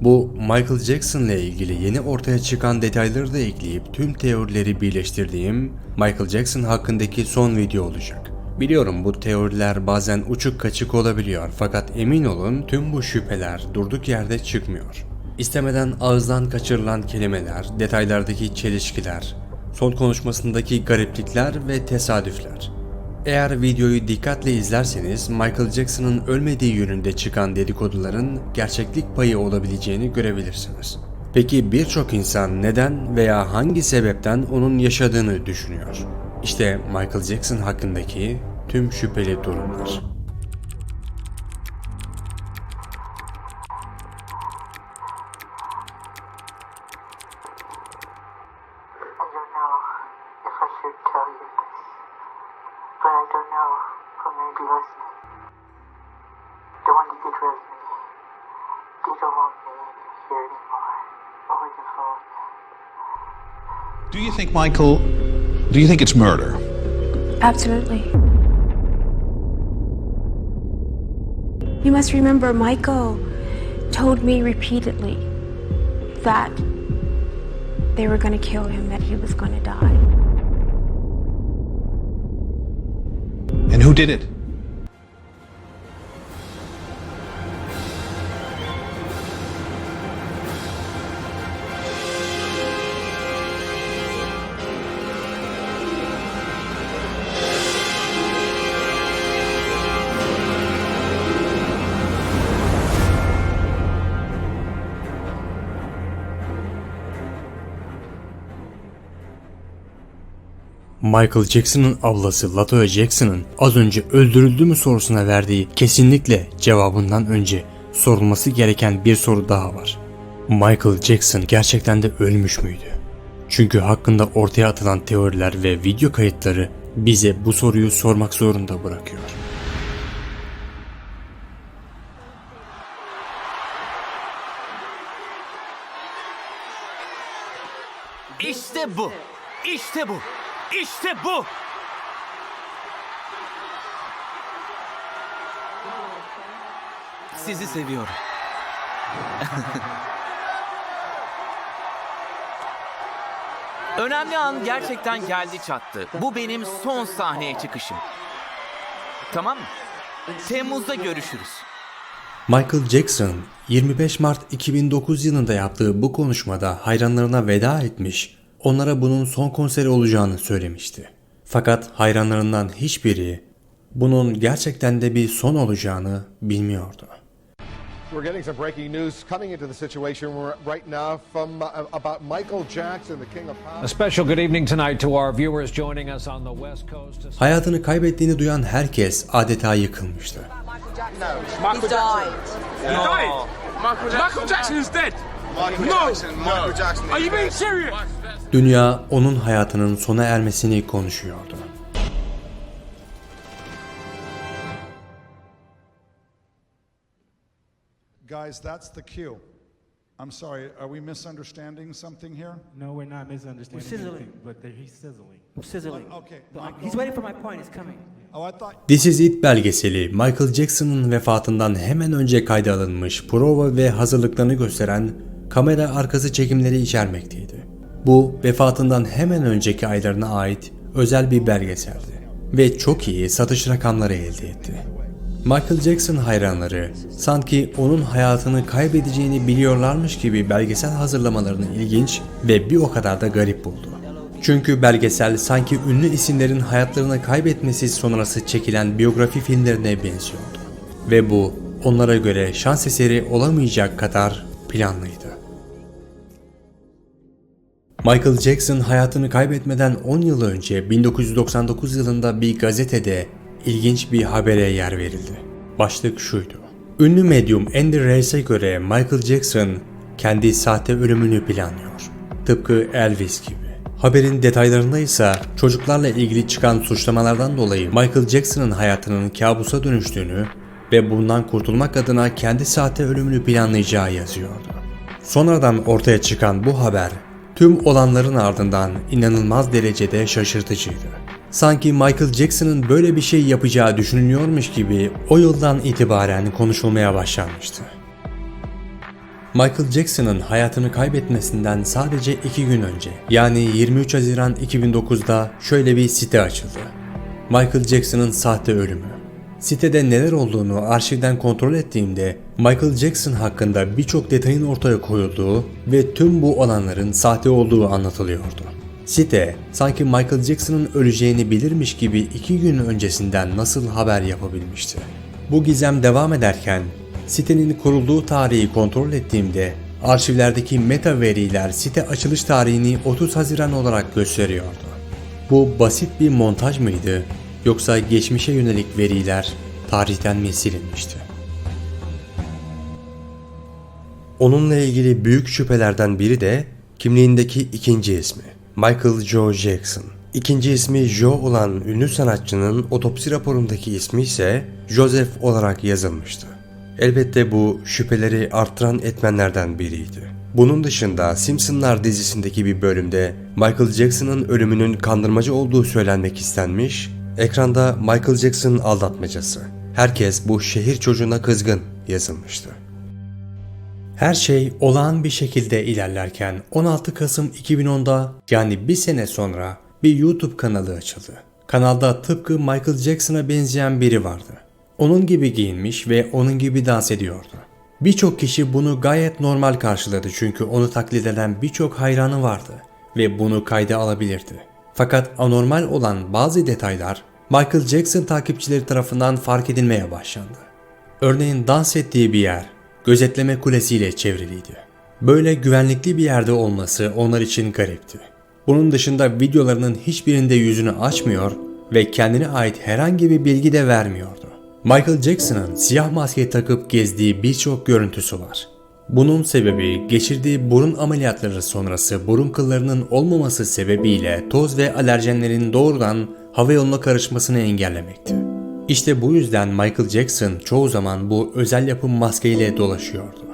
Bu Michael Jackson ile ilgili yeni ortaya çıkan detayları da ekleyip tüm teorileri birleştirdiğim Michael Jackson hakkındaki son video olacak. Biliyorum bu teoriler bazen uçuk kaçık olabiliyor fakat emin olun tüm bu şüpheler durduk yerde çıkmıyor. İstemeden ağızdan kaçırılan kelimeler, detaylardaki çelişkiler, son konuşmasındaki gariplikler ve tesadüfler. Eğer videoyu dikkatle izlerseniz Michael Jackson'ın ölmediği yönünde çıkan dedikoduların gerçeklik payı olabileceğini görebilirsiniz. Peki birçok insan neden veya hangi sebepten onun yaşadığını düşünüyor? İşte Michael Jackson hakkındaki tüm şüpheli durumlar. Don't know who may be listening. One you get rid of me. They don't want me here anymore. The phone. Do you think, Michael, do you think it's murder? Absolutely. You must remember, Michael told me repeatedly that they were going to kill him, that he was going to die. And who did it? Michael Jackson'ın ablası Latoya Jackson'ın az önce öldürüldü mü sorusuna verdiği kesinlikle cevabından önce sorulması gereken bir soru daha var. Michael Jackson gerçekten de ölmüş müydü? Çünkü hakkında ortaya atılan teoriler ve video kayıtları bize bu soruyu sormak zorunda bırakıyor. İşte bu. İşte bu. İşte bu. Sizi seviyorum. Önemli an gerçekten geldi çattı. Bu benim son sahneye çıkışım. Tamam mı? Temmuz'da görüşürüz. Michael Jackson 25 Mart 2009 yılında yaptığı bu konuşmada hayranlarına veda etmiş, onlara bunun son konseri olacağını söylemişti. Fakat hayranlarından hiçbiri bunun gerçekten de bir son olacağını bilmiyordu. We're getting some breaking news coming into the situation right now from uh, about Michael Jackson, the King of Pop. A special good evening tonight to our viewers joining us on the West Coast. Hayatını kaybettiğini duyan herkes adeta yıkılmıştı. He died. Michael Jackson is dead. Michael Jackson. Michael Jackson. Are you being serious? Dünya onun hayatının sona ermesini konuşuyordu. Guys, that's the cue. I'm sorry, are we misunderstanding something here? No, we're not misunderstanding We're sizzling. anything, but there- he's sizzling. Sizzling. Okay. But He's waiting for my point. It's coming. Oh, I thought, This Is It belgeseli Michael Jackson'ın vefatından hemen önce kayda alınmış prova ve hazırlıklarını gösteren kamera arkası çekimleri içermekteydi. Bu vefatından hemen önceki aylarına ait özel bir belgeseldi ve çok iyi satış rakamları elde etti. Michael Jackson hayranları sanki onun hayatını kaybedeceğini biliyorlarmış gibi belgesel hazırlamalarını ilginç ve bir o kadar da garip buldu. Çünkü belgesel sanki ünlü isimlerin hayatlarını kaybetmesi sonrası çekilen biyografi filmlerine benziyordu. Ve bu onlara göre şans eseri olamayacak kadar planlıydı. Michael Jackson hayatını kaybetmeden 10 yıl önce 1999 yılında bir gazetede ilginç bir habere yer verildi. Başlık şuydu. Ünlü medyum Andy Reis'e göre Michael Jackson kendi sahte ölümünü planlıyor. Tıpkı Elvis gibi. Haberin detaylarında ise çocuklarla ilgili çıkan suçlamalardan dolayı Michael Jackson'ın hayatının kabusa dönüştüğünü ve bundan kurtulmak adına kendi sahte ölümünü planlayacağı yazıyordu. Sonradan ortaya çıkan bu haber tüm olanların ardından inanılmaz derecede şaşırtıcıydı. Sanki Michael Jackson'ın böyle bir şey yapacağı düşünülüyormuş gibi o yıldan itibaren konuşulmaya başlanmıştı. Michael Jackson'ın hayatını kaybetmesinden sadece 2 gün önce yani 23 Haziran 2009'da şöyle bir site açıldı. Michael Jackson'ın sahte ölümü. Sitede neler olduğunu arşivden kontrol ettiğimde Michael Jackson hakkında birçok detayın ortaya koyulduğu ve tüm bu olanların sahte olduğu anlatılıyordu. Site sanki Michael Jackson'ın öleceğini bilirmiş gibi iki gün öncesinden nasıl haber yapabilmişti. Bu gizem devam ederken sitenin kurulduğu tarihi kontrol ettiğimde arşivlerdeki meta veriler site açılış tarihini 30 Haziran olarak gösteriyordu. Bu basit bir montaj mıydı yoksa geçmişe yönelik veriler tarihten mi silinmişti? Onunla ilgili büyük şüphelerden biri de kimliğindeki ikinci ismi. Michael Joe Jackson. İkinci ismi Joe olan ünlü sanatçının otopsi raporundaki ismi ise Joseph olarak yazılmıştı. Elbette bu şüpheleri arttıran etmenlerden biriydi. Bunun dışında Simpsonlar dizisindeki bir bölümde Michael Jackson'ın ölümünün kandırmacı olduğu söylenmek istenmiş, ekranda Michael Jackson aldatmacası. Herkes bu şehir çocuğuna kızgın yazılmıştı. Her şey olağan bir şekilde ilerlerken 16 Kasım 2010'da yani bir sene sonra bir YouTube kanalı açıldı. Kanalda tıpkı Michael Jackson'a benzeyen biri vardı. Onun gibi giyinmiş ve onun gibi dans ediyordu. Birçok kişi bunu gayet normal karşıladı çünkü onu taklit eden birçok hayranı vardı ve bunu kayda alabilirdi. Fakat anormal olan bazı detaylar Michael Jackson takipçileri tarafından fark edilmeye başlandı. Örneğin dans ettiği bir yer gözetleme kulesiyle çevriliydi. Böyle güvenlikli bir yerde olması onlar için garipti. Bunun dışında videolarının hiçbirinde yüzünü açmıyor ve kendine ait herhangi bir bilgi de vermiyordu. Michael Jackson'ın siyah maske takıp gezdiği birçok görüntüsü var. Bunun sebebi geçirdiği burun ameliyatları sonrası burun kıllarının olmaması sebebiyle toz ve alerjenlerin doğrudan hava yoluna karışmasını engellemekti. İşte bu yüzden Michael Jackson çoğu zaman bu özel yapım maskeyle dolaşıyordu.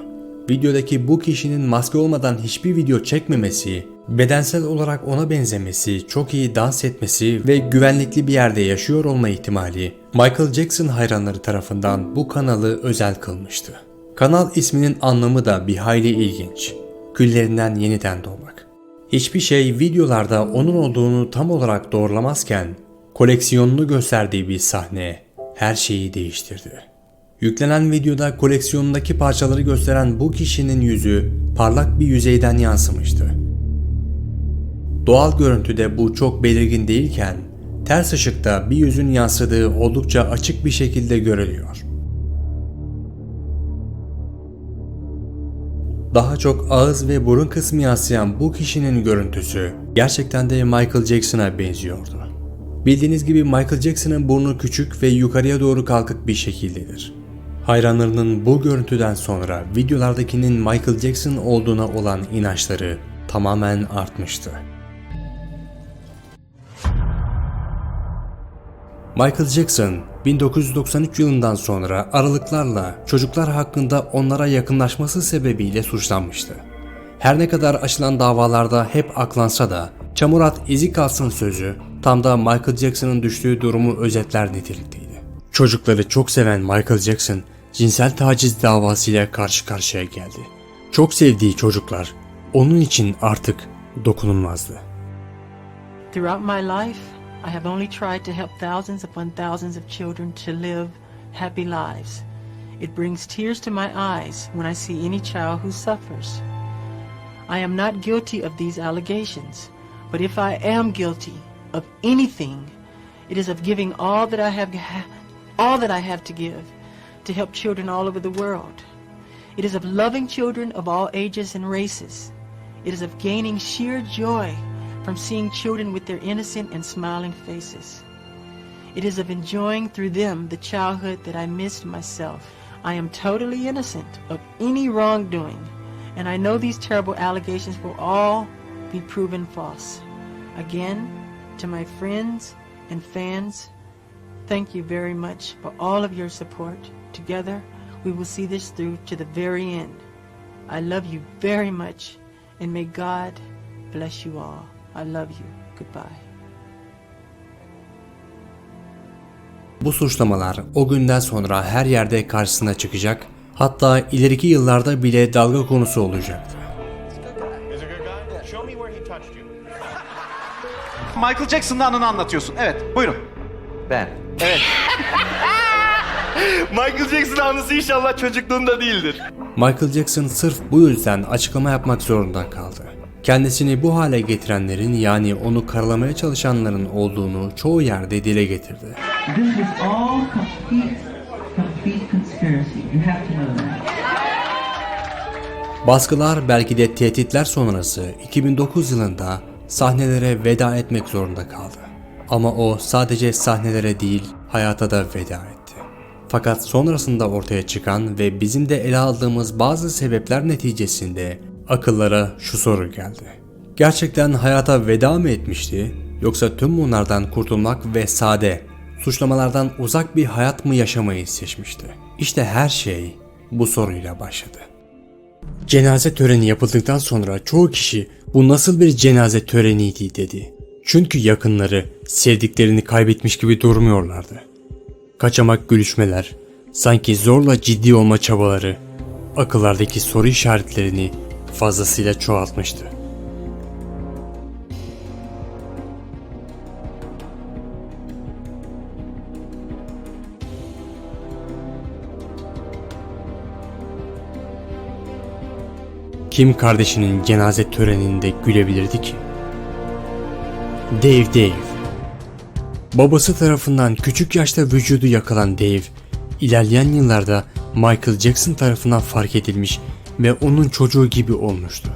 Videodaki bu kişinin maske olmadan hiçbir video çekmemesi, bedensel olarak ona benzemesi, çok iyi dans etmesi ve güvenlikli bir yerde yaşıyor olma ihtimali Michael Jackson hayranları tarafından bu kanalı özel kılmıştı. Kanal isminin anlamı da bir hayli ilginç. Küllerinden yeniden doğmak. Hiçbir şey videolarda onun olduğunu tam olarak doğrulamazken koleksiyonunu gösterdiği bir sahne her şeyi değiştirdi. Yüklenen videoda koleksiyonundaki parçaları gösteren bu kişinin yüzü parlak bir yüzeyden yansımıştı. Doğal görüntüde bu çok belirgin değilken ters ışıkta bir yüzün yansıdığı oldukça açık bir şekilde görülüyor. Daha çok ağız ve burun kısmı yansıyan bu kişinin görüntüsü gerçekten de Michael Jackson'a benziyordu. Bildiğiniz gibi Michael Jackson'ın burnu küçük ve yukarıya doğru kalkık bir şekildedir. Hayranlarının bu görüntüden sonra videolardakinin Michael Jackson olduğuna olan inançları tamamen artmıştı. Michael Jackson 1993 yılından sonra aralıklarla çocuklar hakkında onlara yakınlaşması sebebiyle suçlanmıştı. Her ne kadar açılan davalarda hep aklansa da çamurat izi kalsın sözü tam da Michael Jackson'ın düştüğü durumu özetler nitelikteydi. Çocukları çok seven Michael Jackson cinsel taciz davasıyla karşı karşıya geldi. Çok sevdiği çocuklar onun için artık dokunulmazdı. Throughout my life, I have only tried to help thousands upon thousands of children to live happy lives. It brings tears to my eyes when I see any child who suffers. I am not guilty of these allegations, but if I am guilty of anything, it is of giving all that I have all that I have to give to help children all over the world. It is of loving children of all ages and races. It is of gaining sheer joy from seeing children with their innocent and smiling faces. It is of enjoying through them the childhood that I missed myself. I am totally innocent of any wrongdoing, and I know these terrible allegations will all be proven false. Again, to my friends and fans, thank you very much for all of your support. Together, we will see this through to the very end. I love you very much, and may God bless you all. I love you. Goodbye. Bu suçlamalar o günden sonra her yerde karşısına çıkacak Hatta ileriki yıllarda bile dalga konusu olacaktı. Michael Jackson'ın anını anlatıyorsun. Evet, buyurun. Ben. Michael Jackson anısı inşallah çocukluğunda değildir. Michael Jackson sırf bu yüzden açıklama yapmak zorunda kaldı. Kendisini bu hale getirenlerin yani onu karalamaya çalışanların olduğunu çoğu yerde dile getirdi. Baskılar belki de tehditler sonrası 2009 yılında sahnelere veda etmek zorunda kaldı. Ama o sadece sahnelere değil hayata da veda etti. Fakat sonrasında ortaya çıkan ve bizim de ele aldığımız bazı sebepler neticesinde akıllara şu soru geldi. Gerçekten hayata veda mı etmişti yoksa tüm bunlardan kurtulmak ve sade, suçlamalardan uzak bir hayat mı yaşamayı seçmişti? İşte her şey bu soruyla başladı. Cenaze töreni yapıldıktan sonra çoğu kişi bu nasıl bir cenaze töreniydi dedi. Çünkü yakınları sevdiklerini kaybetmiş gibi durmuyorlardı. Kaçamak gülüşmeler, sanki zorla ciddi olma çabaları, akıllardaki soru işaretlerini fazlasıyla çoğaltmıştı. Kim kardeşinin cenaze töreninde gülebilirdi ki? Dave Dave Babası tarafından küçük yaşta vücudu yakalan Dave, ilerleyen yıllarda Michael Jackson tarafından fark edilmiş ve onun çocuğu gibi olmuştu.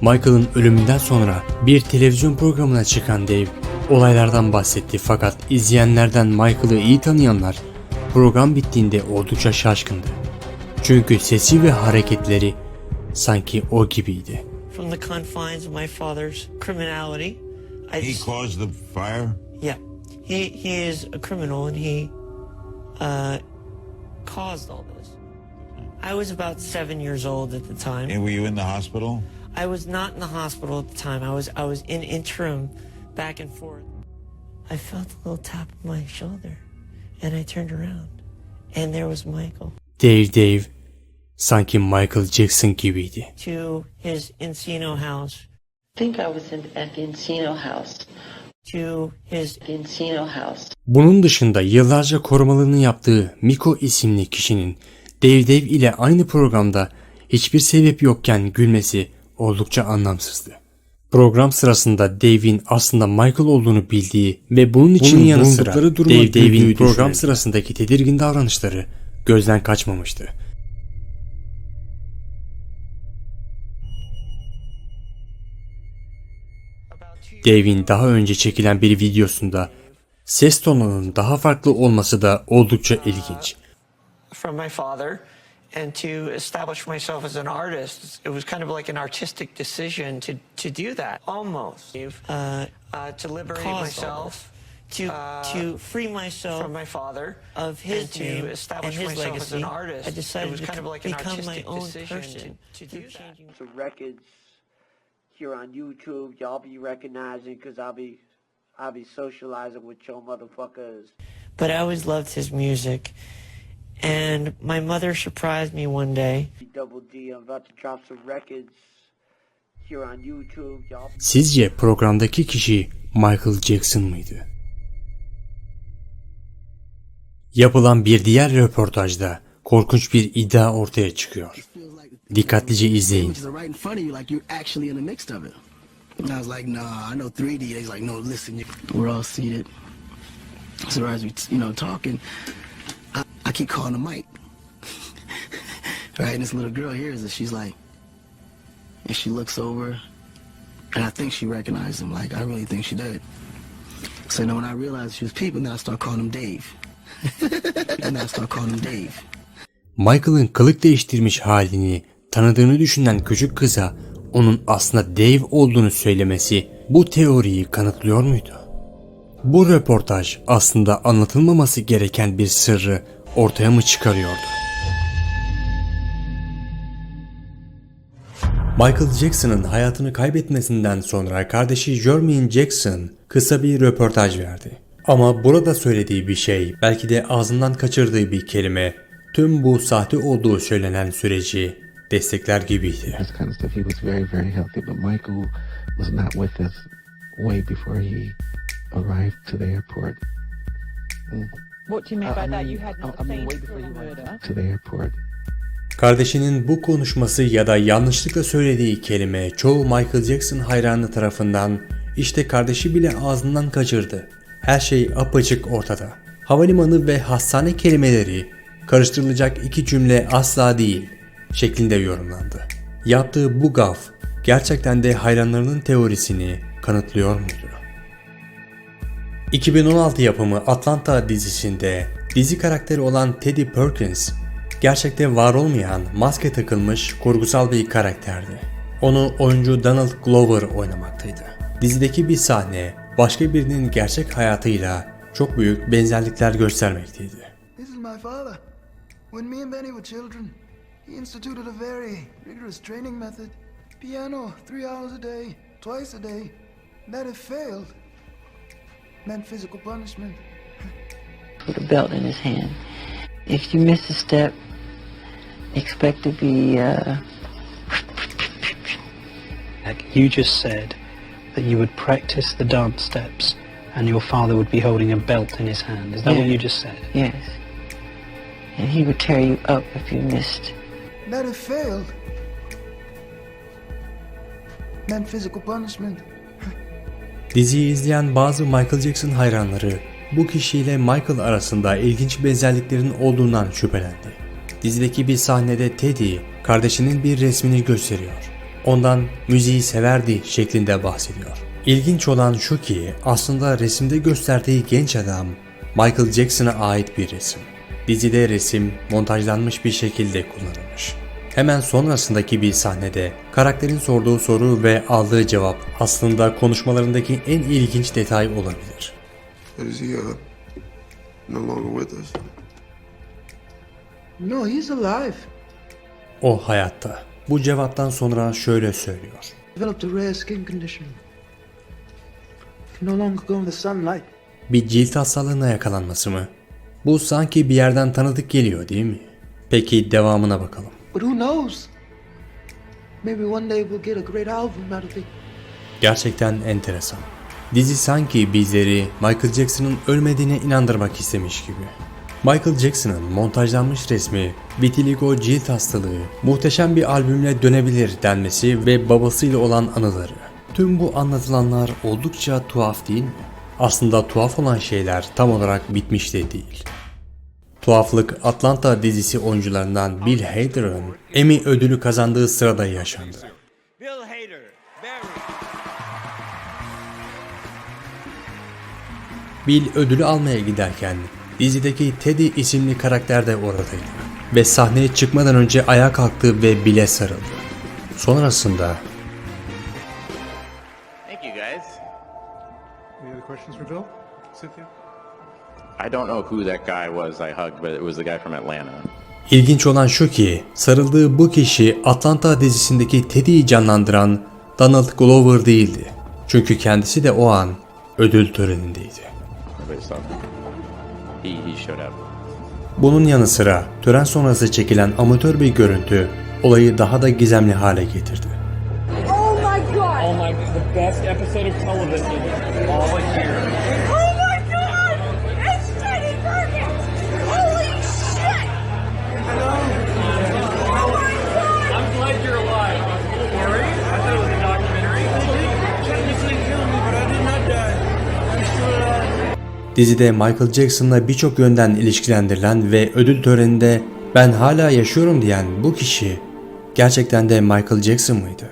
Michael'ın ölümünden sonra bir televizyon programına çıkan Dave, olaylardan bahsetti fakat izleyenlerden Michael'ı iyi tanıyanlar program bittiğinde oldukça şaşkındı. Çünkü sesi ve hareketleri sanki o gibiydi. From the confines of my father's criminality, I He caused the fire? yeah, he he is a criminal and he uh, caused all this. I was about seven years old at the time. And were you in the hospital? I was not in the hospital at the time. I was I was in interim, back and forth. I felt a little tap on my shoulder, and I turned around, and there was Michael. Dave Dave sanki Michael Jackson gibiydi. To his Encino house. I think I was in, at the Encino house. To his Encino house. Bunun dışında yıllarca korumalığını yaptığı Miko isimli kişinin Dave Dave ile aynı programda hiçbir sebep yokken gülmesi oldukça anlamsızdı. Program sırasında Dave'in aslında Michael olduğunu bildiği ve bunun için Bunun yanı sıra Dave Dave'in program düşünüldü. sırasındaki tedirgin davranışları gözden kaçmamıştı. Dave'in daha önce çekilen bir videosunda ses tonunun daha farklı olması da oldukça ilginç. From my father and to establish myself as an artist. It was kind of like an artistic decision to, to do that. Almost. Uh, uh, to liberate myself. To, to free myself from my father of his and to name establish and his myself legacy. as an artist. I decided It was to kind of like an become my own person. to- to do that. Some records here on YouTube. Y'all be recognizing because I'll be I'll be socializing with your motherfuckers. But I always loved his music. And my mother surprised me one day. Double D. I'm about to drop some records here on YouTube. Y'all Sizce programdaki kişi Michael Jackson mıydı? Yapılan bir diğer röportajda korkunç bir iddia ortaya çıkıyor. Dikkatlice izleyin. I was like, nah, I know 3D. They was like, no, listen, we're all seated. So as we, you know, talking, I, I keep calling the mic. right, and this little girl hears it. She's like, and she looks over, and I think she recognized him. Like, I really think she did. So then when I realized she was peeping, then I start calling him Dave. and I start calling him Dave. Michael'ın kılık değiştirmiş halini tanıdığını düşünen küçük kıza onun aslında Dave olduğunu söylemesi bu teoriyi kanıtlıyor muydu? Bu röportaj aslında anlatılmaması gereken bir sırrı ortaya mı çıkarıyordu? Michael Jackson'ın hayatını kaybetmesinden sonra kardeşi Jermaine Jackson kısa bir röportaj verdi. Ama burada söylediği bir şey, belki de ağzından kaçırdığı bir kelime tüm bu sahte olduğu söylenen süreci destekler gibiydi. Arrived to the airport. What do you mean by that? You had not seen murder? to the airport. Kardeşinin bu konuşması ya da yanlışlıkla söylediği kelime çoğu Michael Jackson hayranı tarafından işte kardeşi bile ağzından kaçırdı. Her şey apaçık ortada. Havalimanı ve hastane kelimeleri karıştırılacak iki cümle asla değil şeklinde yorumlandı. Yaptığı bu gaf gerçekten de hayranlarının teorisini kanıtlıyor muydu? 2016 yapımı Atlanta dizisinde dizi karakteri olan Teddy Perkins gerçekte var olmayan maske takılmış kurgusal bir karakterdi. Onu oyuncu Donald Glover oynamaktaydı. Dizideki bir sahne başka birinin gerçek hayatıyla çok büyük benzerlikler göstermekteydi. This is my father. When me and Benny were children, he instituted a very rigorous training method. Piano, three hours a day, twice a day. That if failed, meant physical punishment. With a belt in his hand. If you miss a step, expect to be, uh, Like you just said that you would practice the dance steps and your father would be holding a belt in his hand. Is that what you just said? yes. And he would tear you up if you missed. That if failed, meant physical punishment. Diziyi izleyen bazı Michael Jackson hayranları bu kişiyle Michael arasında ilginç benzerliklerin olduğundan şüphelendi. Dizideki bir sahnede Teddy kardeşinin bir resmini gösteriyor. Ondan müziği severdi şeklinde bahsediyor. İlginç olan şu ki aslında resimde gösterdiği genç adam Michael Jackson'a ait bir resim. Dizide resim montajlanmış bir şekilde kullanılmış. Hemen sonrasındaki bir sahnede karakterin sorduğu soru ve aldığı cevap aslında konuşmalarındaki en ilginç detay olabilir. Is he uh, no longer with us? No, he's alive. O hayatta. Bu cevaptan sonra şöyle söylüyor. Developed a rare skin condition. No longer go in the sunlight. Bir cilt hastalığına yakalanması mı? Bu sanki bir yerden tanıdık geliyor değil mi? Peki devamına bakalım. But who knows? Maybe one day we'll get a great album out of it. Gerçekten enteresan. Dizi sanki bizleri Michael Jackson'ın ölmediğine inandırmak istemiş gibi. Michael Jackson'ın montajlanmış resmi, vitiligo cilt hastalığı, muhteşem bir albümle dönebilir denmesi ve babasıyla olan anıları. Tüm bu anlatılanlar oldukça tuhaf değil mi? Aslında tuhaf olan şeyler tam olarak bitmiş de değil. Tuhaflık Atlanta dizisi oyuncularından Bill Hader'ın Emmy ödülü kazandığı sırada yaşandı. Bill ödülü almaya giderken dizideki Teddy isimli karakter de oradaydı. Ve sahneye çıkmadan önce ayağa kalktı ve Bill'e sarıldı. Sonrasında Thank you, guys. Any other questions for Bill? Cynthia? İlginç olan şu ki sarıldığı bu kişi Atlanta dizisindeki Teddy'yi canlandıran Donald Glover değildi. Çünkü kendisi de o an ödül törenindeydi. Bunun yanı sıra tören sonrası çekilen amatör bir görüntü olayı daha da gizemli hale getirdi. Dizide Michael Jackson'la birçok yönden ilişkilendirilen ve ödül töreninde ben hala yaşıyorum diyen bu kişi gerçekten de Michael Jackson mıydı?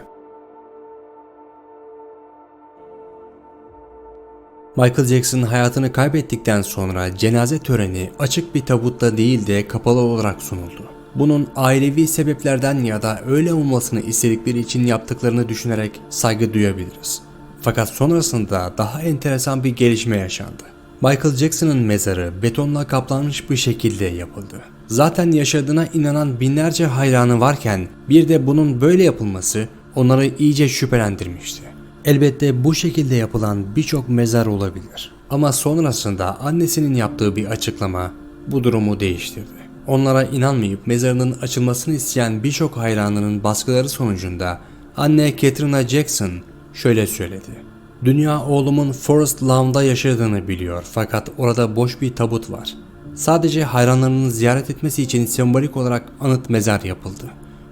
Michael Jackson hayatını kaybettikten sonra cenaze töreni açık bir tabutta değil de kapalı olarak sunuldu. Bunun ailevi sebeplerden ya da öyle olmasını istedikleri için yaptıklarını düşünerek saygı duyabiliriz. Fakat sonrasında daha enteresan bir gelişme yaşandı. Michael Jackson'ın mezarı betonla kaplanmış bir şekilde yapıldı. Zaten yaşadığına inanan binlerce hayranı varken bir de bunun böyle yapılması onları iyice şüphelendirmişti. Elbette bu şekilde yapılan birçok mezar olabilir. Ama sonrasında annesinin yaptığı bir açıklama bu durumu değiştirdi. onlara inanmayıp mezarının açılmasını isteyen birçok hayranının baskıları sonucunda anne Katrina Jackson şöyle söyledi. Dünya oğlumun Forest Lawn'da yaşadığını biliyor fakat orada boş bir tabut var. Sadece hayranlarının ziyaret etmesi için sembolik olarak anıt mezar yapıldı.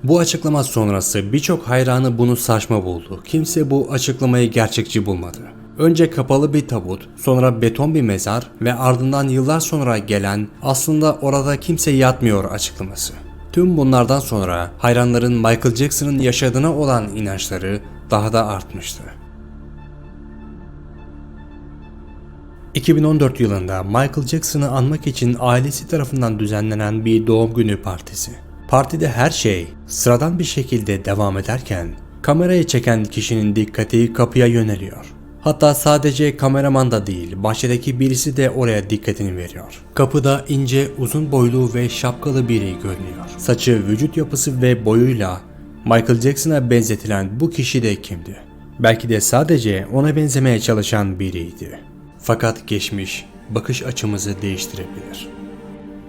Bu açıklama sonrası birçok hayranı bunu saçma buldu. Kimse bu açıklamayı gerçekçi bulmadı. Önce kapalı bir tabut, sonra beton bir mezar ve ardından yıllar sonra gelen aslında orada kimse yatmıyor açıklaması. Tüm bunlardan sonra hayranların Michael Jackson'ın yaşadığına olan inançları daha da artmıştı. 2014 yılında Michael Jackson'ı anmak için ailesi tarafından düzenlenen bir doğum günü partisi. Partide her şey sıradan bir şekilde devam ederken kamerayı çeken kişinin dikkati kapıya yöneliyor. Hatta sadece kameraman da değil, bahçedeki birisi de oraya dikkatini veriyor. Kapıda ince, uzun boylu ve şapkalı biri görünüyor. Saçı, vücut yapısı ve boyuyla Michael Jackson'a benzetilen bu kişi de kimdi? Belki de sadece ona benzemeye çalışan biriydi. Fakat geçmiş bakış açımızı değiştirebilir.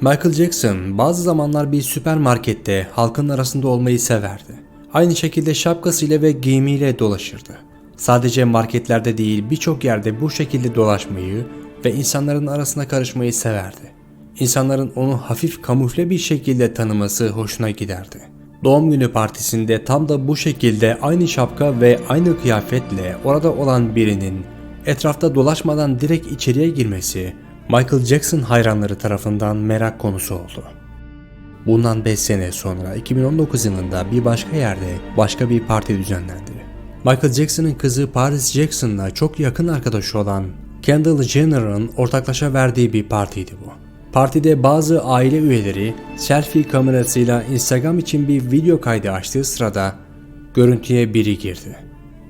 Michael Jackson bazı zamanlar bir süpermarkette halkın arasında olmayı severdi. Aynı şekilde şapkasıyla ve giyimiyle dolaşırdı. Sadece marketlerde değil birçok yerde bu şekilde dolaşmayı ve insanların arasına karışmayı severdi. İnsanların onu hafif kamufle bir şekilde tanıması hoşuna giderdi. Doğum günü partisinde tam da bu şekilde aynı şapka ve aynı kıyafetle orada olan birinin etrafta dolaşmadan direkt içeriye girmesi Michael Jackson hayranları tarafından merak konusu oldu. Bundan 5 sene sonra 2019 yılında bir başka yerde başka bir parti düzenlendi. Michael Jackson'ın kızı Paris Jackson'la çok yakın arkadaşı olan Kendall Jenner'ın ortaklaşa verdiği bir partiydi bu. Partide bazı aile üyeleri selfie kamerasıyla Instagram için bir video kaydı açtığı sırada görüntüye biri girdi.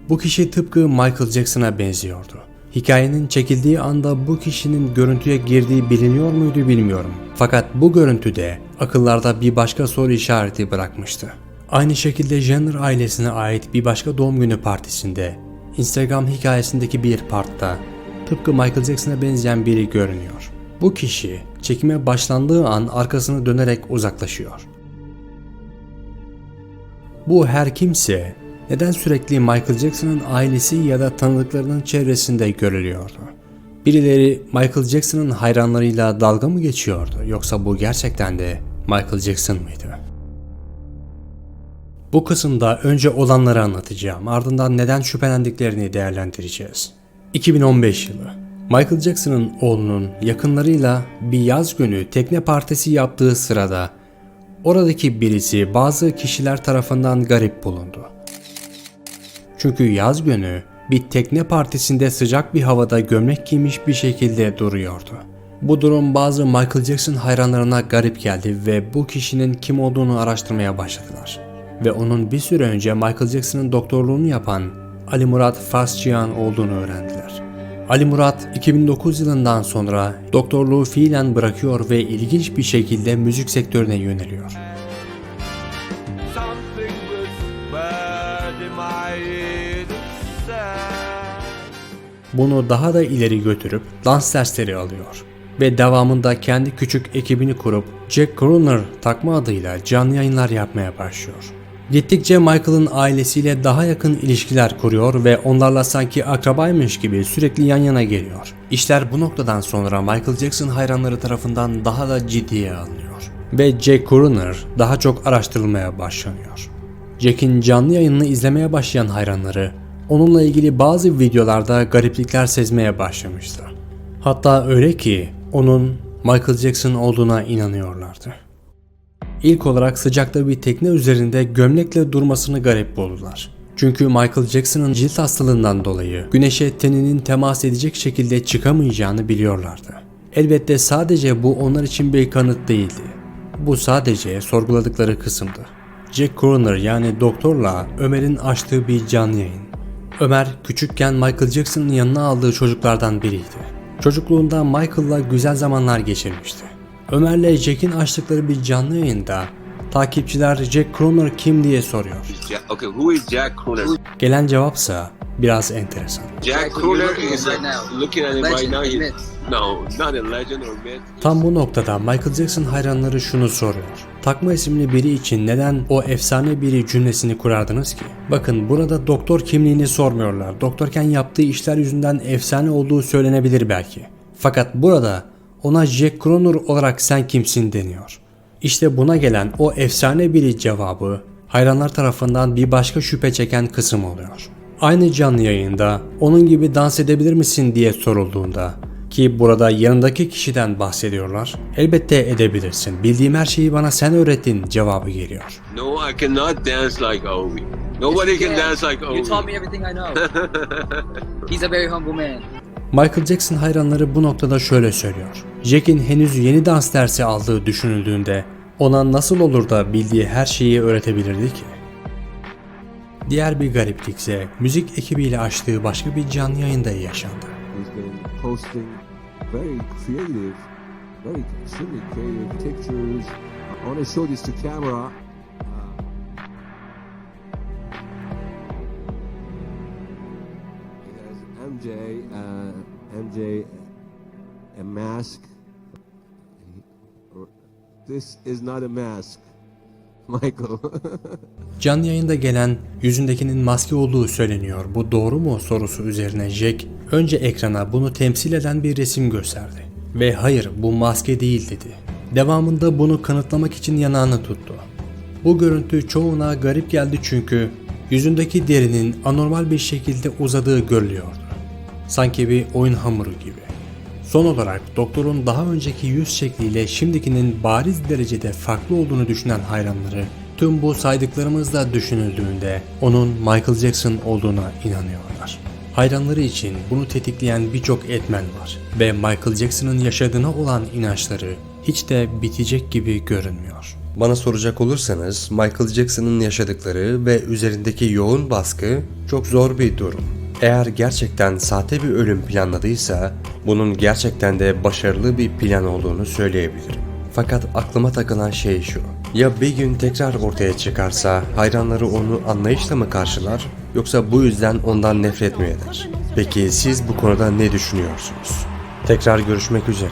Bu kişi tıpkı Michael Jackson'a benziyordu. Hikayenin çekildiği anda bu kişinin görüntüye girdiği biliniyor muydu bilmiyorum. Fakat bu görüntüde akıllarda bir başka soru işareti bırakmıştı. Aynı şekilde Jenner ailesine ait bir başka doğum günü partisinde Instagram hikayesindeki bir partta tıpkı Michael Jackson'a benzeyen biri görünüyor. Bu kişi çekime başlandığı an arkasını dönerek uzaklaşıyor. Bu her kimse neden sürekli Michael Jackson'ın ailesi ya da tanıdıklarının çevresinde görülüyordu? Birileri Michael Jackson'ın hayranlarıyla dalga mı geçiyordu yoksa bu gerçekten de Michael Jackson mıydı? Bu kısımda önce olanları anlatacağım ardından neden şüphelendiklerini değerlendireceğiz. 2015 yılı Michael Jackson'ın oğlunun yakınlarıyla bir yaz günü tekne partisi yaptığı sırada oradaki birisi bazı kişiler tarafından garip bulundu. Çünkü yaz günü bir tekne partisinde sıcak bir havada gömlek giymiş bir şekilde duruyordu. Bu durum bazı Michael Jackson hayranlarına garip geldi ve bu kişinin kim olduğunu araştırmaya başladılar. Ve onun bir süre önce Michael Jackson'ın doktorluğunu yapan Ali Murat Farsçıyan olduğunu öğrendiler. Ali Murat 2009 yılından sonra doktorluğu fiilen bırakıyor ve ilginç bir şekilde müzik sektörüne yöneliyor. Bunu daha da ileri götürüp dans dersleri alıyor ve devamında kendi küçük ekibini kurup Jack Crooner takma adıyla canlı yayınlar yapmaya başlıyor. Gittikçe Michael'ın ailesiyle daha yakın ilişkiler kuruyor ve onlarla sanki akrabaymış gibi sürekli yan yana geliyor. İşler bu noktadan sonra Michael Jackson hayranları tarafından daha da ciddiye alınıyor. Ve Jack Crooner daha çok araştırılmaya başlanıyor. Jack'in canlı yayınını izlemeye başlayan hayranları onunla ilgili bazı videolarda gariplikler sezmeye başlamıştı. Hatta öyle ki onun Michael Jackson olduğuna inanıyorlardı. İlk olarak sıcakta bir tekne üzerinde gömlekle durmasını garip buldular. Çünkü Michael Jackson'ın cilt hastalığından dolayı güneşe teninin temas edecek şekilde çıkamayacağını biliyorlardı. Elbette sadece bu onlar için bir kanıt değildi. Bu sadece sorguladıkları kısımdı. Jack Crooner yani doktorla Ömer'in açtığı bir canlı yayın. Ömer küçükken Michael Jackson'ın yanına aldığı çocuklardan biriydi. Çocukluğunda Michael'la güzel zamanlar geçirmişti. Ömer'le Jack'in açtıkları bir canlı yayında takipçiler Jack Crooner kim diye soruyor. Okay, who is Jack Crooner? Gelen cevapsa biraz enteresan. Jack Crooner is uh, looking at it right now. Tam bu noktada Michael Jackson hayranları şunu soruyor. Takma isimli biri için neden o efsane biri cümlesini kurardınız ki? Bakın burada doktor kimliğini sormuyorlar. Doktorken yaptığı işler yüzünden efsane olduğu söylenebilir belki. Fakat burada ona Jack Connor olarak sen kimsin deniyor. İşte buna gelen o efsane biri cevabı hayranlar tarafından bir başka şüphe çeken kısım oluyor. Aynı canlı yayında onun gibi dans edebilir misin diye sorulduğunda ki burada yanındaki kişiden bahsediyorlar. Elbette edebilirsin. Bildiğim her şeyi bana sen öğrettin cevabı geliyor. No, I cannot dance like Ovi. Nobody can dance like You taught me Ovi. everything I know. He's a very humble man. Michael Jackson hayranları bu noktada şöyle söylüyor. Jack'in henüz yeni dans dersi aldığı düşünüldüğünde ona nasıl olur da bildiği her şeyi öğretebilirdi ki? Diğer bir gariplikse müzik ekibiyle açtığı başka bir canlı yayında yaşandı. Very creative, very extremely creative pictures. I want to show this to camera. Uh, MJ, uh, MJ, a mask. This is not a mask, Michael. Canlı yayında gelen yüzündekinin maske olduğu söyleniyor. Bu doğru mu sorusu üzerine Jack önce ekrana bunu temsil eden bir resim gösterdi. Ve hayır bu maske değil dedi. Devamında bunu kanıtlamak için yanağını tuttu. Bu görüntü çoğuna garip geldi çünkü yüzündeki derinin anormal bir şekilde uzadığı görülüyordu. Sanki bir oyun hamuru gibi. Son olarak doktorun daha önceki yüz şekliyle şimdikinin bariz derecede farklı olduğunu düşünen hayranları tüm bu saydıklarımızda düşünüldüğünde onun Michael Jackson olduğuna inanıyorlar. Hayranları için bunu tetikleyen birçok etmen var ve Michael Jackson'ın yaşadığına olan inançları hiç de bitecek gibi görünmüyor. Bana soracak olursanız Michael Jackson'ın yaşadıkları ve üzerindeki yoğun baskı çok zor bir durum. Eğer gerçekten sahte bir ölüm planladıysa bunun gerçekten de başarılı bir plan olduğunu söyleyebilirim. Fakat aklıma takılan şey şu. Ya bir gün tekrar ortaya çıkarsa hayranları onu anlayışla mı karşılar yoksa bu yüzden ondan nefret mi eder? Peki siz bu konuda ne düşünüyorsunuz? Tekrar görüşmek üzere.